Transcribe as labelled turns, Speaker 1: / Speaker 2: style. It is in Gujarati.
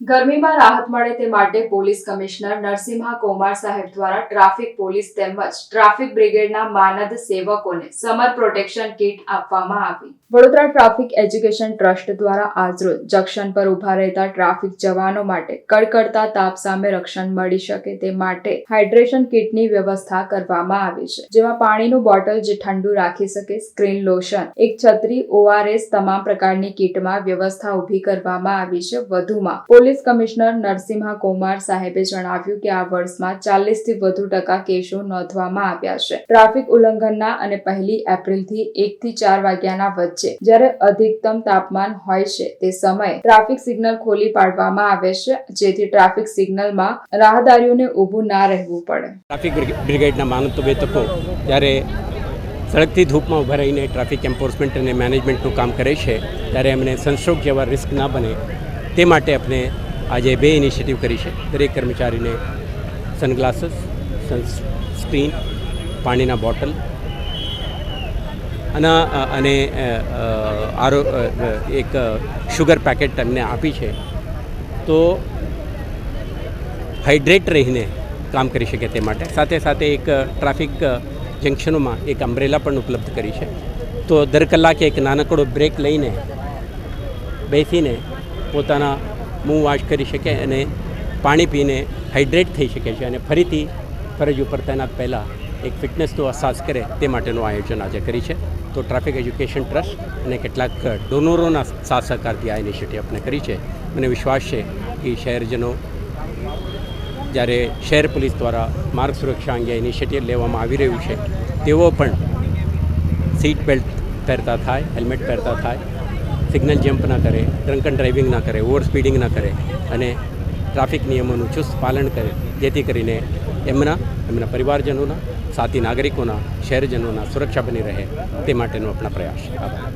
Speaker 1: ગરમીમાં રાહત મળે તે માટે પોલીસ કમિશનર નરસિંહા કોમાર સાહેબ દ્વારા ટ્રાફિક પોલીસ તેમજ ટ્રાફિક બ્રિગેડના માનદ સેવકોને સમર પ્રોટેક્શન કીટ આપવામાં આવી. વડોદરા ટ્રાફિક એજ્યુકેશન ટ્રસ્ટ દ્વારા આજરોજ જંકશન પર ઊભા રહેતા ટ્રાફિક જવાનો માટે કડકડતા તાપ સામે રક્ષણ મળી શકે તે માટે હાઇડ્રેશન કીટની વ્યવસ્થા કરવામાં આવી છે. જેમાં પાણીનું બોટલ જે ઠંડુ રાખી શકે, સ્ક્રીન લોશન, એક છત્રી, ઓઆરએસ તમામ પ્રકારની કીટમાં વ્યવસ્થા ઊભી કરવામાં આવી છે. વધુમાં પોલીસ કમિશનર નરસિંહા કુમાર સાહેબે જણાવ્યું કે આ વર્ષમાં ચાલીસથી વધુ ટકા કેસો નોંધવામાં આવ્યા છે. ટ્રાફિક ઉલ્લંઘનના અને પહેલી એપ્રિલથી એકથી ચાર વાગ્યાના વચ્ચે જ્યારે અધિકતમ તાપમાન હોય છે તે સમયે ટ્રાફિક સિગ્નલ ખોલી પાડવામાં આવે છે, જેથી ટ્રાફિક સિગ્નલમાં રાહદારીઓને ઊભું ના રહેવું પડે.
Speaker 2: ટ્રાફિક બ્રિગેડના માનવ વેતકો જ્યારે સડકથી ધૂપમાં ઊભા રહીને ટ્રાફિક એન્ફોર્સમેન્ટ અને મેનેજમેન્ટનું કામ કરે છે, ત્યારે એમને સનસ્ટ્રોક જેવા રિસ્ક ના બને તે માટે આપણે આજે બે ઇનિશિયેટિવ કરી છે. દરેક કર્મચારીને સનગ્લાસીસ સનસ્ક્રીન પાણીના બોટલ અને અને આરો એક શુગર પેકેટ એમને આપી છે. તો હાઇડ્રેટ રહીને કામ કરી શકે તે માટે. સાથે સાથે એક ટ્રાફિક જંકશનોમાં એક અમ્બ્રેલા પણ ઉપલબ્ધ કરી છે. તો દર કલાકે એક નાનકડો બ્રેક લઈને બેસીને પોતાના મું વાશ કરી શકે અને પાણી પીને હાઇડ્રેટ થઈ શકે છે અને ફરીથી ફરજ ઉપર તૈનાત પહેલાં એક ફિટનેસનો અહેસાસ કરે તે માટેનું આયોજન આજે કરી છે. તો ટ્રાફિક એજ્યુકેશન ટ્રસ્ટ અને કેટલાક ડોનરોના સાથ સહકારથી આ ઇનિશિયેટિવ આપણે કરી છે. મને વિશ્વાસ છે કે શહેરજનો જ્યારે શહેર પોલીસ દ્વારા માર્ગ સુરક્ષા અંગે ઇનિશિયેટિવ લેવામાં આવી રહ્યું છે, તેઓ પણ સીટ બેલ્ટ પહેરતા થાય હેલ્મેટ પહેરતા થાય સિગ્નલ જમ્પ ના કરે, ડ્રંકન ડ્રાઇવિંગ ના કરે, ઓવર સ્પીડિંગ ના કરે અને ટ્રાફિક નિયમોનું ચુસ્ત પાલન કરે. જેથી કરીને એમના એમના પરિવારજનોના, સાથી નાગરિકોના, શહેરજનોના સુરક્ષા બની રહે તે માટેનો આપણા પ્રયાસ. આભાર.